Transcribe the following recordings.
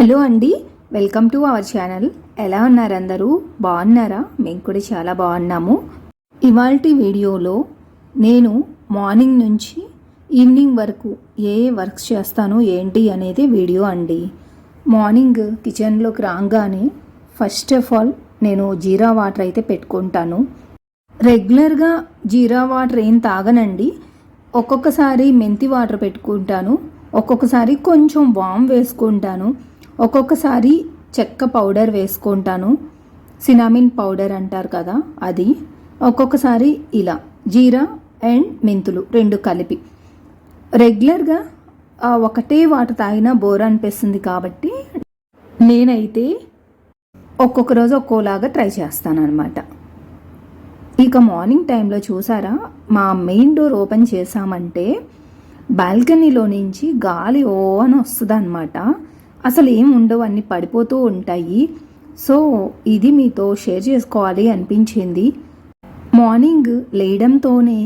Hello అండి welcome to our channel. ఎలా ఉన్నారు అందరూ? బాగున్నారా? మేము కూడా చాలా బాగున్నాము. ఇవాళ వీడియోలో నేను మార్నింగ్ నుంచి ఈవినింగ్ వరకు ఏ ఏ వర్క్స్ చేస్తాను ఏంటి అనేది వీడియో అండి. మార్నింగ్ కిచెన్లోకి రాగానే ఫస్ట్ ఆఫ్ ఆల్ నేను జీరా వాటర్ అయితే పెట్టుకుంటాను. రెగ్యులర్గా జీరా వాటర్ ఏం తాగనండి. ఒక్కొక్కసారి మెంతి వాటర్ పెట్టుకుంటాను. ఒక్కొక్కసారి కొంచెం వామ్ వేసుకుంటాను. ఒక్కొక్కసారి చెక్క పౌడర్ వేసుకుంటాను. సినామిన్ పౌడర్ అంటారు కదా అది. ఒక్కొక్కసారి ఇలా జీరా అండ్ మెంతులు రెండు కలిపి. రెగ్యులర్గా ఒకటే వాటర్ తాగినా బోర్ అనిపిస్తుంది కాబట్టి నేనైతే ఒక్కొక్క రోజు ఒక్కోలాగా ట్రై చేస్తాను అనమాట ఇక మార్నింగ్ టైంలో చూసారా మా మెయిన్ డోర్ ఓపెన్ చేసామంటే బాల్కనీలో నుంచి గాలి ఓ అని వస్తుంది అనమాట అసలు ఏం ఉండవు అన్నీ పడిపోతూ ఉంటాయి. సో ఇది మీతో షేర్ చేసుకోవాలి అనిపించింది. మార్నింగ్ లేయడంతోనే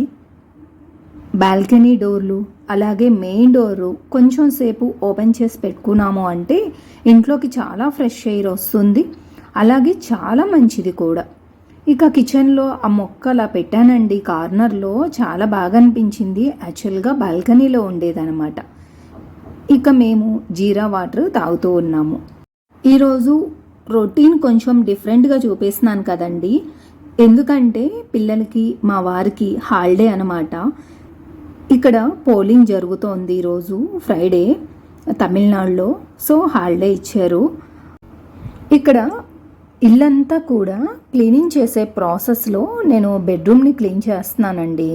బాల్కనీ డోర్లు అలాగే మెయిన్ డోరు కొంచెం సేపు ఓపెన్ చేసి పెట్టుకున్నాము అంటే ఇంట్లోకి చాలా ఫ్రెష్ ఎయిర్ వస్తుంది. అలాగే చాలా మంచిది కూడా. ఇక కిచెన్లో ఆ మొక్క అలా పెట్టానండి. కార్నర్లో చాలా బాగా అనిపించింది. యాక్చువల్గా బాల్కనీలో ఉండేదనమాట ఇక మేము జీరా వాటర్ తాగుతూ ఉన్నాము. ఈరోజు రొటీన్ కొంచెం డిఫరెంట్గా చూపిస్తున్నాను కదండి. ఎందుకంటే పిల్లలకి మా వారికి హాలిడే అనమాట ఇక్కడ పోలింగ్ జరుగుతోంది ఈరోజు ఫ్రైడే తమిళనాడులో. సో హాలిడే ఇచ్చారు. ఇక్కడ ఇల్లంతా కూడా క్లీనింగ్ చేసే ప్రాసెస్లో నేను బెడ్రూమ్ని క్లీన్ చేస్తున్నానండి.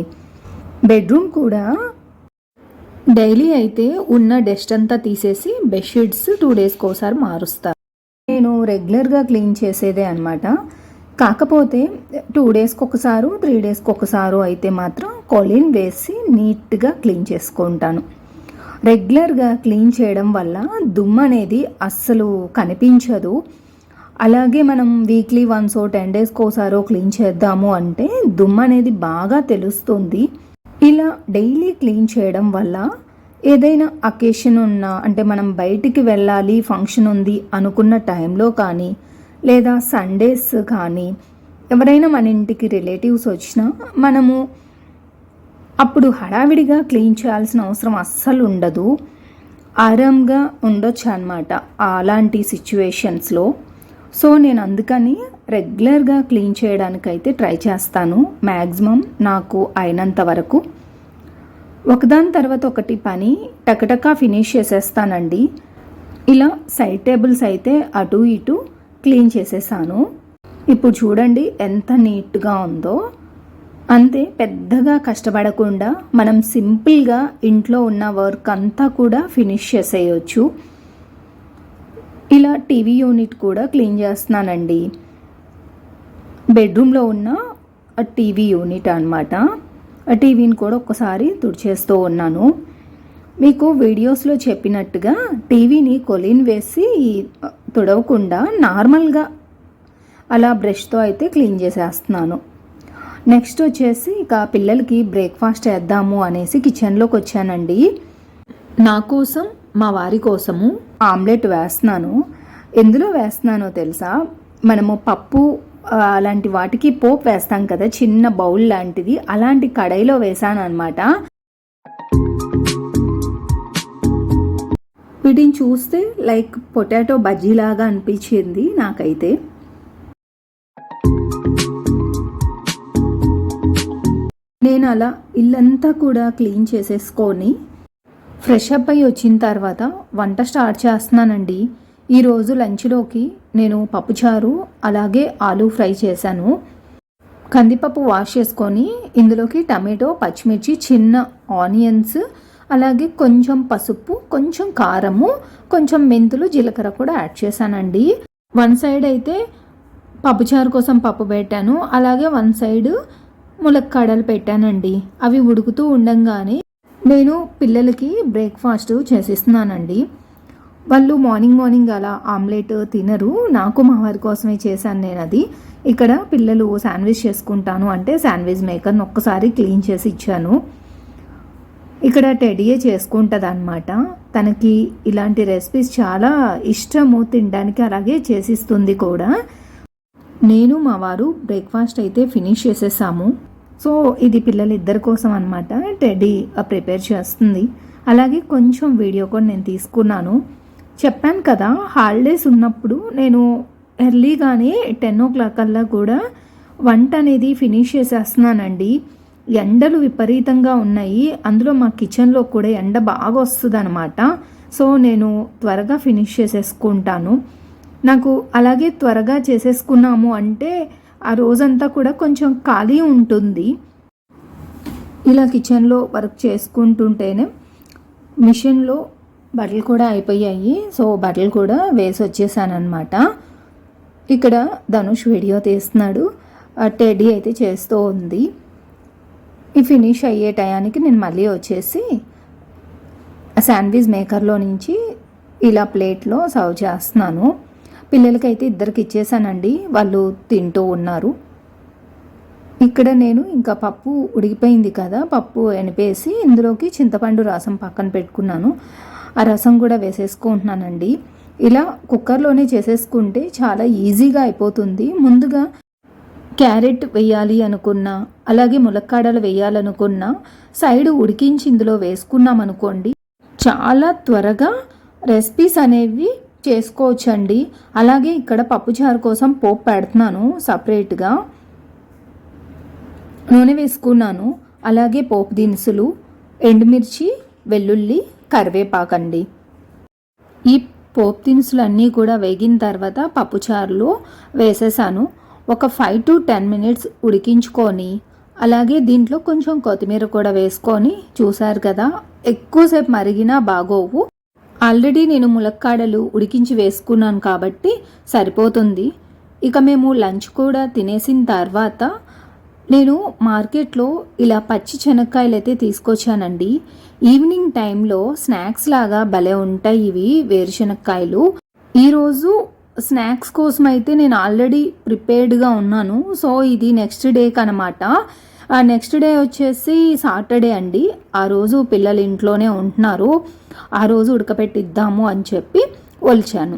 బెడ్రూమ్ కూడా డైలీ అయితే ఉన్న డస్ట్ అంతా తీసేసి బెడ్షీట్స్ టూ డేస్కి ఒకసారి మారుస్తారు. నేను రెగ్యులర్గా క్లీన్ చేసేదే అనమాట కాకపోతే టూ డేస్కి ఒకసారి త్రీ డేస్కి ఒకసారి అయితే మాత్రం కొలిన్ వేసి నీట్గా క్లీన్ చేసుకుంటాను. రెగ్యులర్గా క్లీన్ చేయడం వల్ల దుమ్ము అనేది అస్సలు కనిపించదు. అలాగే మనం వీక్లీ వన్స్ టెన్ డేస్కి ఒకసారో క్లీన్ చేద్దాము అంటే దుమ్ము అనేది బాగా తెలుస్తుంది. ఇలా డైలీ క్లీన్ చేయడం వల్ల ఏదైనా అకేషన్ ఉన్నా అంటే మనం బయటికి వెళ్ళాలి ఫంక్షన్ ఉంది అనుకున్న టైంలో కానీ లేదా సండేస్ కానీ ఎవరైనా మన ఇంటికి రిలేటివ్స్ వచ్చినా మనము అప్పుడు హడావిడిగా క్లీన్ చేయాల్సిన అవసరం అస్సలు ఉండదు. ఆరాంగా ఉండొచ్చు అనమాట అలాంటి సిచ్యువేషన్స్లో సో నేను అందుకని రెగ్యులర్గా క్లీన్ చేయడానికైతే ట్రై చేస్తాను. మ్యాక్సిమం నాకు అయినంత వరకు. ఒకదాని తర్వాత ఒకటి పని టకటకా ఫినిష్ చేసేస్తానండి. ఇలా సైడ్ టేబుల్స్ అయితే అటు ఇటు క్లీన్ చేసేసాను. ఇప్పుడు చూడండి ఎంత నీట్గా ఉందో. అంతే పెద్దగా కష్టపడకుండా మనం సింపుల్గా ఇంట్లో ఉన్న వర్క్ అంతా కూడా ఫినిష్ చేసేయచ్చు. ఇలా టీవీ యూనిట్ కూడా క్లీన్ చేస్తున్నానండి. బెడ్రూమ్లో ఉన్న టీవీ యూనిట్ అనమాట ఆ టీవీని కూడా ఒక్కసారి తుడిచేస్తూ ఉన్నాను. మీకు వీడియోస్లో చెప్పినట్టుగా టీవీని కొలిన్ వేసి తుడవకుండా నార్మల్గా అలా బ్రష్తో అయితే క్లీన్ చేసేస్తున్నాను. నెక్స్ట్ వచ్చేసి ఇక పిల్లలకి బ్రేక్ఫాస్ట్ వేద్దాము అనేసి కిచెన్లోకి వచ్చానండి. నా కోసం మా వారి కోసము ఆమ్లెట్ వేస్తున్నాను. ఎందులో వేస్తున్నానో తెలుసా? మనము పప్పు అలాంటి వాటికి పోపు వేస్తాం కదా చిన్న బౌల్ లాంటిది అలాంటి కడాయిలో వేసాను అనమాట వీటిని చూస్తే లైక్ పొటాటో బజ్జీలాగా అనిపించింది నాకైతే. నేను అలా ఇల్లంతా కూడా క్లీన్ చేసేసుకొని ఫ్రెష్ అప్ అయ్యి వచ్చిన తర్వాత వంట స్టార్ట్ చేస్తున్నానండి. ఈరోజు లంచ్లోకి నేను పప్పుచారు అలాగే ఆలూ ఫ్రై చేశాను. కందిపప్పు వాష్ చేసుకొని ఇందులోకి టమాటో పచ్చిమిర్చి చిన్న ఆనియన్స్ అలాగే కొంచెం పసుపు కొంచెం కారము కొంచెం మెంతులు జీలకర్ర కూడా యాడ్ చేశానండి. వన్ సైడ్ అయితే పప్పుచారు కోసం పప్పు పెట్టాను అలాగే వన్ సైడ్ ములక్కాడలు పెట్టానండి. అవి ఉడుకుతూ ఉండంగానే నేను పిల్లలకి బ్రేక్ఫాస్ట్ చేసిస్తున్నానండి. వాళ్ళు మార్నింగ్ మార్నింగ్ అలా ఆమ్లెట్ తినరు. నాకు మా వారి కోసమే చేశాను నేను అది ఇక్కడ పిల్లలు శాండ్విచ్ చేసుకుంటాను అంటే శాండ్విచ్ మేకర్ని ఒక్కసారి క్లీన్ చేసి ఇచ్చాను. ఇక్కడ టెడీయే చేసుకుంటుంది అనమాట తనకి ఇలాంటి రెసిపీస్ చాలా ఇష్టము తినడానికి అలాగే చేసిస్తుంది కూడా. నేను మా వారు బ్రేక్ఫాస్ట్ అయితే ఫినిష్ చేసేసాము. సో ఇది పిల్లలు ఇద్దరి కోసం అనమాట టెడీ ప్రిపేర్ చేస్తుంది. అలాగే కొంచెం వీడియో కూడా నేను తీసుకున్నాను. చెప్పాను కదా హాలిడేస్ ఉన్నప్పుడు నేను ఎర్లీగానే టెన్ ఓ క్లాక్ కల్లా కూడా వంట అనేది ఫినిష్ చేసేస్తున్నానండి. ఎండలు విపరీతంగా ఉన్నాయి. అందులో మా కిచెన్లో కూడా ఎండ బాగా వస్తుంది అనమాట సో నేను త్వరగా ఫినిష్ చేసేసుకుంటాను. నాకు అలాగే త్వరగా చేసేసుకున్నాము అంటే ఆ రోజంతా కూడా కొంచెం ఖాళీ ఉంటుంది. ఇలా కిచెన్లో వర్క్ చేసుకుంటుంటేనే మిషన్లో బట్టలు కూడా అయిపోయాయి. సో బట్టలు కూడా వేసి వచ్చేసాను అనమాట ఇక్కడ ధనుష్ వీడియో తీస్తున్నాడు. టెడ్డీ అయితే చేస్తూ ఉంది. ఈ ఫినిష్ అయ్యే టయానికి నేను మళ్ళీ వచ్చేసి శాండ్విచ్ మేకర్లో నుంచి ఇలా ప్లేట్లో సర్వ్ చేస్తున్నాను. పిల్లలకైతే ఇద్దరికి ఇచ్చేసానండి. వాళ్ళు తింటూ ఉన్నారు. ఇక్కడ నేను ఇంకా పప్పు ఉడికిపోయింది కదా పప్పు ఎనిపేసి ఇందులోకి చింతపండు రసం పక్కన పెట్టుకున్నాను. ఆ రసం కూడా వేసేసుకుంటున్నానండి. ఇలా కుక్కర్లోనే చేసేసుకుంటే చాలా ఈజీగా అయిపోతుంది. ముందుగా క్యారెట్ వేయాలి అనుకున్నా అలాగే ములక్కాడలు వేయాలనుకున్నా సైడ్ ఉడికించి ఇందులో వేసుకున్నాం అనుకోండి చాలా త్వరగా రెసిపీస్ అనేవి చేసుకోవచ్చండి. అలాగే ఇక్కడ పప్పుచారు కోసం పోపు పెడుతున్నాను సపరేట్గా. నూనె వేసుకున్నాను. అలాగే పోపు దినుసులు ఎండుమిర్చి వెల్లుల్లి కరివేపాకండి. ఈ పోపు దినుసులు అన్నీ కూడా వేగిన తర్వాత పప్పుచారులో వేసేసాను. ఒక ఫైవ్ టు టెన్ మినిట్స్ ఉడికించుకొని అలాగే దీంట్లో కొంచెం కొత్తిమీర కూడా వేసుకొని చూశారు కదా ఎక్కువసేపు మరిగినా బాగోవు. ఆల్రెడీ నేను ములక్కాడలు ఉడికించి వేసుకున్నాను కాబట్టి సరిపోతుంది. ఇక మేము లంచ్ కూడా తినేసిన తర్వాత నేను మార్కెట్లో ఇలా పచ్చి శనక్కాయలు అయితే తీసుకొచ్చానండి. ఈవినింగ్ టైంలో స్నాక్స్ లాగా భలే ఉంటాయి ఇవి వేరుశనక్కాయలు ఈరోజు స్నాక్స్ కోసం అయితే నేను ఆల్రెడీ ప్రిపేర్డ్గా ఉన్నాను. సో ఇది నెక్స్ట్ డేకి అనమాట నెక్స్ట్ డే వచ్చేసి సాటర్డే అండి. ఆ రోజు పిల్లలు ఇంట్లోనే ఉంటున్నారు. ఆ రోజు ఉడకపెట్టిద్దాము అని చెప్పి ఒలిచాను.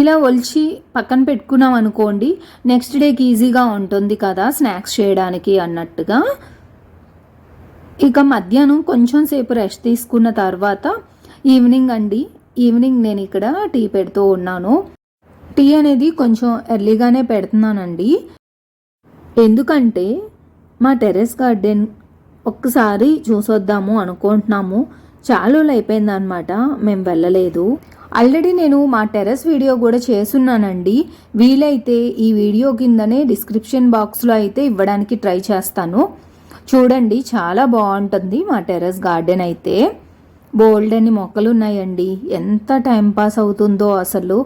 ఇలా ఒలిచి పక్కన పెట్టుకున్నాం అనుకోండి నెక్స్ట్ డేకి ఈజీగా ఉంటుంది కదా స్నాక్స్ చేయడానికి అన్నట్టుగా. ఇక మధ్యాహ్నం కొంచెం సేపు రెస్ట్ తీసుకున్న తర్వాత ఈవినింగ్ అండి. ఈవినింగ్ నేను ఇక్కడ టీ పెడుతూ ఉన్నాను. టీ అనేది కొంచెం ఎర్లీగానే పెడుతున్నానండి. ఎందుకంటే మా టెర్రస్ గార్డెన్ ఒక్కసారి చూసొద్దాము అనుకుంటున్నాము. చాలా రోజులు అయిపోయిందనమాట మేము వెళ్ళలేదు. ఆల్రెడీ నేను మా టెర్రస్ వీడియో కూడా చేస్తున్నానండి. వీలైతే ఈ వీడియో కిందనే డిస్క్రిప్షన్ బాక్స్లో అయితే ఇవ్వడానికి ట్రై చేస్తాను. చూడండి చాలా బాగుంటుంది మా టెర్రస్ గార్డెన్ అయితే. బోల్డ్ అని మొక్కలు ఉన్నాయండి. ఎంత టైం పాస్ అవుతుందో అసలు.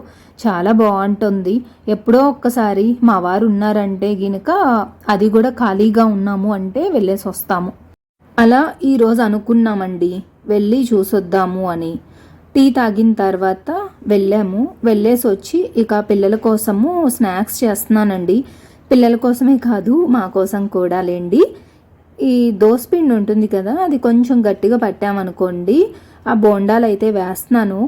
చాలా బాగుంటుంది. ఎప్పుడో ఒక్కసారి మా వారు ఉన్నారంటే గినక అది కూడా ఖాళీగా ఉన్నాము అంటే వెళ్ళేసి వస్తాము. అలా ఈరోజు అనుకున్నామండి. వెళ్ళి చూసొద్దాము అని. టీ తాగిన తర్వాత వెళ్ళాము. వెళ్ళేసి వచ్చి ఇక పిల్లల కోసము స్నాక్స్ చేస్తున్నానండి. పిల్లల కోసమే కాదు మా కోసం కూడా లేండి. ఈ దోసపిండి ఉంటుంది కదా అది కొంచెం గట్టిగా పట్టామనుకోండి ఆ బోండాలు అయితే వేస్తున్నాను.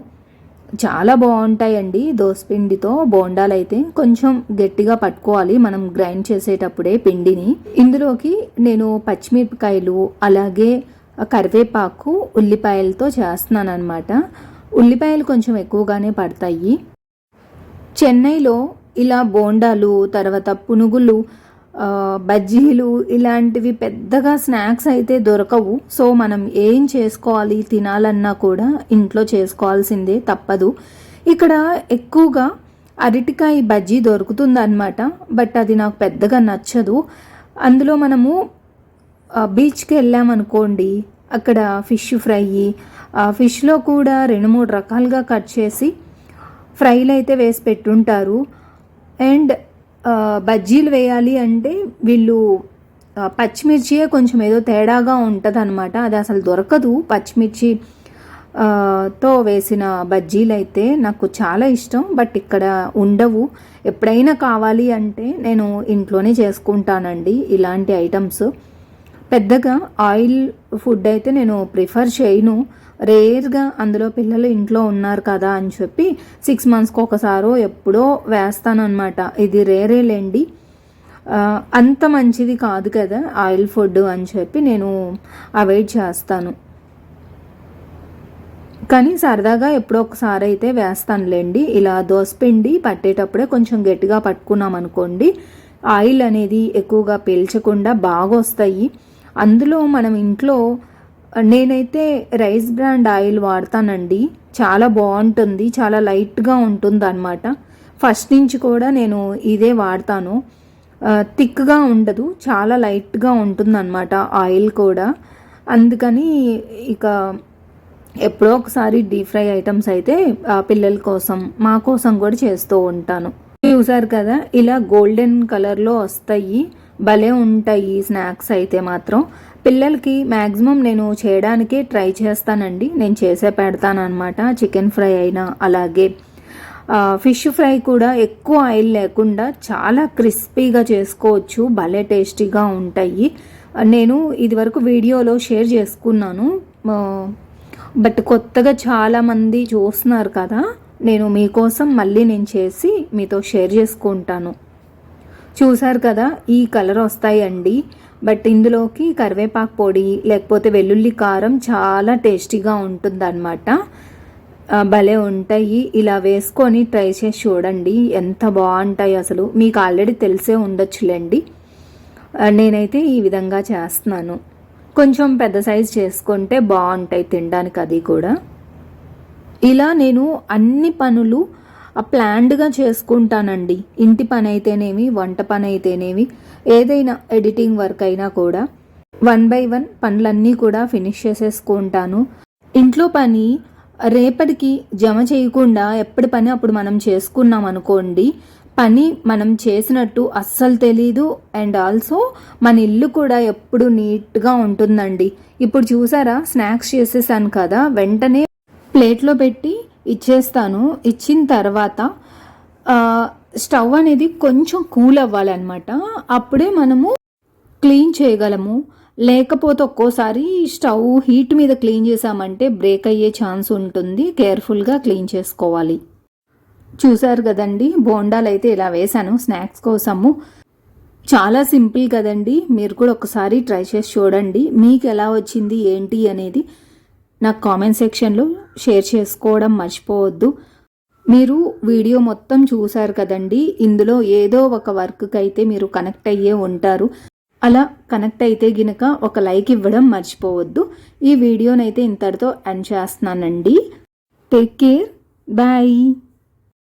చాలా బాగుంటాయండి దోసపిండితో బోండాలు అయితే కొంచెం గట్టిగా పట్టుకోవాలి మనం గ్రైండ్ చేసేటప్పుడే పిండిని. ఇందులోకి నేను పచ్చిమిరపకాయలు అలాగే కరివేపాకు ఉల్లిపాయలతో చేస్తున్నాను అనమాట ఉల్లిపాయలు కొంచెం ఎక్కువగానే పడతాయి. చెన్నైలో ఇలా బోండాలు తర్వాత పునుగులు బజ్జీలు ఇలాంటివి పెద్దగా స్నాక్స్ అయితే దొరకవు. సో మనం ఏం చేసుకోవాలి తినాలన్నా కూడా ఇంట్లో చేసుకోవాల్సిందే తప్పదు. ఇక్కడ ఎక్కువగా అరటికాయ బజ్జీ దొరుకుతుందన్నమాట. బట్ అది నాకు పెద్దగా నచ్చదు. అందులో మనము బీచ్కి వెళ్ళామనుకోండి అక్కడ ఫిష్ ఫ్రై ఫిష్లో కూడా రెండు మూడు రకాలుగా కట్ చేసి ఫ్రైలు అయితే వేసి పెట్టుంటారు. అండ్ బజ్జీలు వేయాలి అంటే వీళ్ళు పచ్చిమిర్చియే కొంచెం ఏదో తేడాగా ఉంటుంది అనమాట అది అసలు దొరకదు. పచ్చిమిర్చి తో వేసిన బజ్జీలు అయితే నాకు చాలా ఇష్టం. బట్ ఇక్కడ ఉండవు. ఎప్పుడైనా కావాలి అంటే నేను ఇంట్లోనే చేసుకుంటానండి ఇలాంటి ఐటమ్స్. పెద్దగా ఆయిల్ ఫుడ్ అయితే నేను ప్రిఫర్ చేయను. రేర్గా అందులో పిల్లలు ఇంట్లో ఉన్నారు కదా అని చెప్పి సిక్స్ మంత్స్కి ఒకసారో ఎప్పుడో వేస్తానమాట ఇది రేరేలేండి లేండి. అంత మంచిది కాదు కదా ఆయిల్ ఫుడ్ అని చెప్పి నేను అవాయిడ్ చేస్తాను. కానీ సరదాగా ఎప్పుడో ఒకసారి అయితే వేస్తానులేండి ఇలా దోసపిండి పట్టేటప్పుడే కొంచెం గట్టిగా పట్టుకున్నాం అనుకోండి ఆయిల్ అనేది ఎక్కువగా పీల్చకుండా బాగా వస్తాయి అందులో మనం ఇంట్లో నేనైతే రైస్ బ్రాండ్ ఆయిల్ వాడతానండి. చాలా బాగుంటుంది చాలా లైట్గా ఉంటుంది అనమాట ఫస్ట్ నుంచి కూడా నేను ఇదే వాడతాను. థిక్గా ఉండదు చాలా లైట్గా ఉంటుంది అనమాట ఆయిల్ కూడా. అందుకని ఇక ఎప్పుడో ఒకసారి డీప్ ఫ్రై ఐటమ్స్ అయితే పిల్లల కోసం మా కోసం కూడా చేస్తూ ఉంటాను. చూసారు కదా ఇలా గోల్డెన్ కలర్లో వస్తాయి. భలే ఉంటాయి స్నాక్స్ అయితే మాత్రం. పిల్లలకి మ్యాక్సిమం నేను చేయడానికి ట్రై చేస్తానండి. నేను చేసే పెడతాను అనమాట చికెన్ ఫ్రై అయినా అలాగే. ఫిష్ ఫ్రై కూడా ఎక్కువ ఆయిల్ లేకుండా చాలా క్రిస్పీగా చేసుకోవచ్చు భలే టేస్టీగా ఉంటాయి. నేను ఇదివరకు వీడియోలో షేర్ చేసుకున్నాను. బట్ కొత్తగా చాలామంది చూస్తున్నారు కదా నేను మీకోసం మళ్ళీ నేను చేసి మీతో షేర్ చేసుకుంటాను. చూసారు కదా ఈ కలర్ వస్తాయండి. బట్ ఇందులోకి కరివేపాకు పొడి లేకపోతే వెల్లుల్లి కారం చాలా టేస్టీగా ఉంటుందన్నమాట. భలే ఉంటాయి. ఇలా వేసుకొని ట్రై చేసి చూడండి. ఎంత బాగుంటాయి అసలు. మీకు ఆల్రెడీ తెలిసే ఉండొచ్చులేండి. నేనైతే ఈ విధంగా చేస్తున్నాను. కొంచెం పెద్ద సైజ్ చేసుకుంటే బాగుంటాయి తినడానికి అది కూడా. ఇలా నేను అన్ని పనులు ప్లాన్డ్గా చేసుకుంటానండి. ఇంటి పని అయితేనేమి వంట పని అయితేనేమి ఏదైనా ఎడిటింగ్ వర్క్ అయినా కూడా. వన్ బై వన్ పనులన్నీ కూడా ఫినిష్ చేసేసుకుంటాను. ఇంట్లో పని రేపటికి జమ చేయకుండా ఎప్పటి పని అప్పుడు మనం చేసుకున్నాం అనుకోండి పని మనం చేసినట్టు అస్సలు తెలీదు. అండ్ ఆల్సో మన ఇల్లు కూడా ఎప్పుడు నీట్గా ఉంటుందండి. ఇప్పుడు చూసారా స్నాక్స్ చేసేసాను కదా వెంటనే ప్లేట్లో పెట్టి ఇచ్చేస్తాను. ఇచ్చిన తర్వాత స్టవ్ అనేది కొంచెం కూల్ అవ్వాలన్నమాట. అప్పుడే మనము క్లీన్ చేయగలము. లేకపోతే ఒక్కోసారి స్టవ్ హీట్ మీద క్లీన్ చేసామంటే బ్రేక్ అయ్యే ఛాన్స్ ఉంటుంది. కేర్ఫుల్గా క్లీన్ చేసుకోవాలి. చూసారు కదండి బోండాలు అయితే ఇలా వేశాను స్నాక్స్ కోసము. చాలా సింపుల్ కదండి. మీరు కూడా ఒకసారి ట్రై చేసి చూడండి. మీకు ఎలా వచ్చింది ఏంటి అనేది నాకు కామెంట్ సెక్షన్లో షేర్ చేసుకోవడం మర్చిపోవద్దు. మీరు వీడియో మొత్తం చూశారు కదండి. ఇందులో ఏదో ఒక వర్క్కి అయితే మీరు కనెక్ట్ అయ్యే ఉంటారు. అలా కనెక్ట్ అయితే గినక ఒక లైక్ ఇవ్వడం మర్చిపోవద్దు. ఈ వీడియోనైతే ఇంతటితో ఎండ్ చేస్తున్నానండి. Take care. బాయ్.